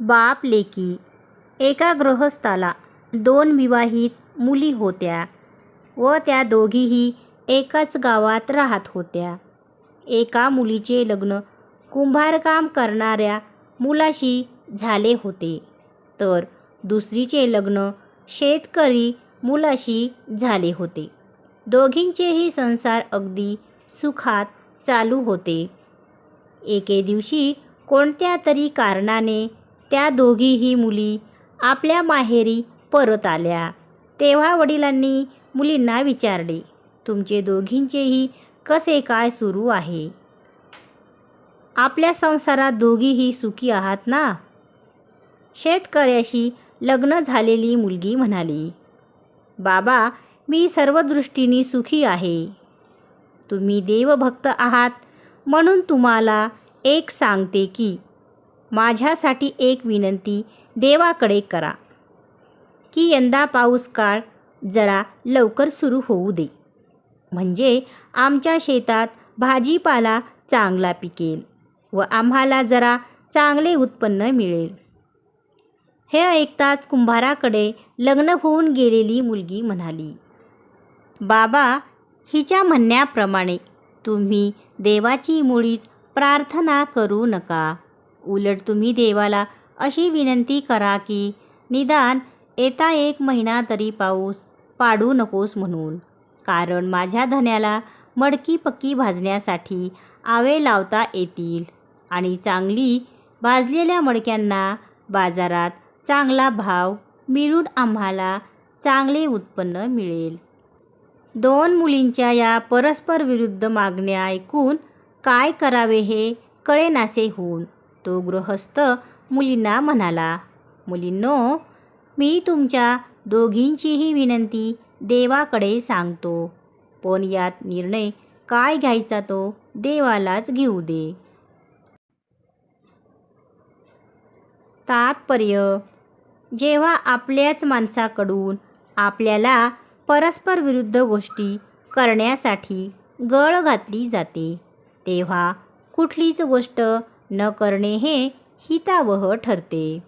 बाप लेकी. एका गृहस्थाला दोन विवाहित मुली होत्या व त्या दोघीही एकाच गावात राहत होत्या. एका मुलीचे लग्न कुंभारकाम करणाऱ्या मुलाशी झाले होते. तर दुसरीचे लग्न शेतकरी मुलाशी झाले होते. दोघींचेही संसार अगदी सुखात चालू होते. एके दिवशी कोणत्या तरी कारणाने त्या दोघीही मुली आपल्या माहेरी परत आल्या. तेव्हा वडिलांनी मुलींना विचारले तुमचे दोघींचेही कसे काय सुरू आहे? आपल्या संसारात दोघीही सुखी आहात ना? शेतकऱ्याशी लग्न झालेली मुलगी म्हणाली बाबा मी सर्व दृष्टीने सुखी आहे. तुम्ही देवभक्त आहात म्हणून तुम्हाला एक सांगते की माझ्यासाठी एक विनंती देवाकडे करा की यंदा पाऊस काळ जरा लवकर सुरू होऊ दे. म्हणजे आमच्या शेतात भाजीपाला चांगला पिकेल व आम्हाला जरा चांगले उत्पन्न मिळेल. हे ऐकताच कुंभाराकडे लग्न होऊन गेलेली मुलगी म्हणाली बाबा हिच्या म्हणण्याप्रमाणे तुम्ही देवाची मुळीच प्रार्थना करू नका. उलट तुम्ही देवाला अशी विनंती करा की निदान येता एक महिना तरी पाऊस पाडू नकोस म्हणून. कारण माझ्या धन्याला मडकी पक्की भाजण्यासाठी आवे लावता येतील आणि चांगली भाजलेल्या मडक्यांना बाजारात चांगला भाव मिळून आम्हाला चांगले उत्पन्न मिळेल. दोन मुलींच्या या परस्पर विरुद्ध मागण्या ऐकून काय करावे हे कळेनासे होऊन तो गृहस्थ मुलींना म्हणाला मुलींनो मी तुमच्या दोघींचीही विनंती देवाकडे सांगतो. पण यात निर्णय काय घ्यायचा तो देवालाच घेऊ दे. तात्पर्य जेव्हा आपल्याच माणसाकडून आपल्याला परस्पर विरुद्ध गोष्टी करण्यासाठी गळ घातली जाते तेव्हा कुठलीच गोष्ट न करणे हे हितावह ठरते.